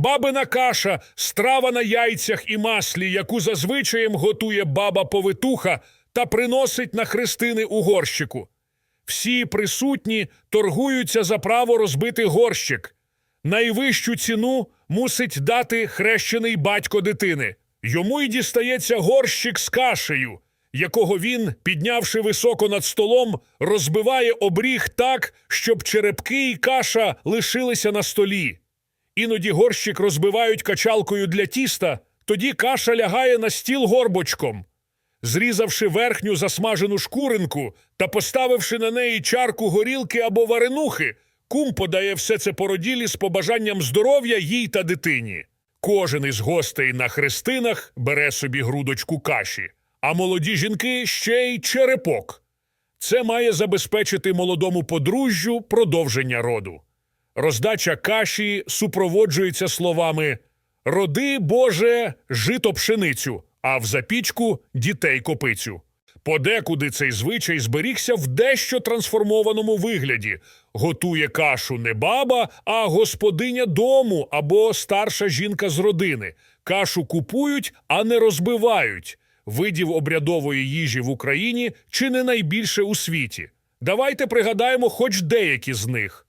Бабина каша, страва на яйцях і маслі, яку зазвичаєм готує баба повитуха та приносить на хрестини у горщику. Всі присутні торгуються за право розбити горщик. Найвищу ціну мусить дати хрещений батько дитини. Йому й дістається горщик з кашею, якого він, піднявши високо над столом, розбиває обріг так, щоб черепки й каша лишилися на столі. Іноді горщик розбивають качалкою для тіста, тоді каша лягає на стіл горбочком. Зрізавши верхню засмажену шкуринку та поставивши на неї чарку горілки або варенухи, кум подає все це породілі з побажанням здоров'я їй та дитині. Кожен із гостей на хрестинах бере собі грудочку каші, а молоді жінки ще й черепок. Це має забезпечити молодому подружжю продовження роду. Роздача каші супроводжується словами Роди, Боже, жито пшеницю, а в запічку дітей копицю. Подекуди цей звичай зберігся в дещо трансформованому вигляді. Готує кашу не баба, а господиня дому або старша жінка з родини. Кашу купують, а не розбивають. Видів обрядової їжі в Україні чи не найбільше у світі. Давайте пригадаємо хоч деякі з них.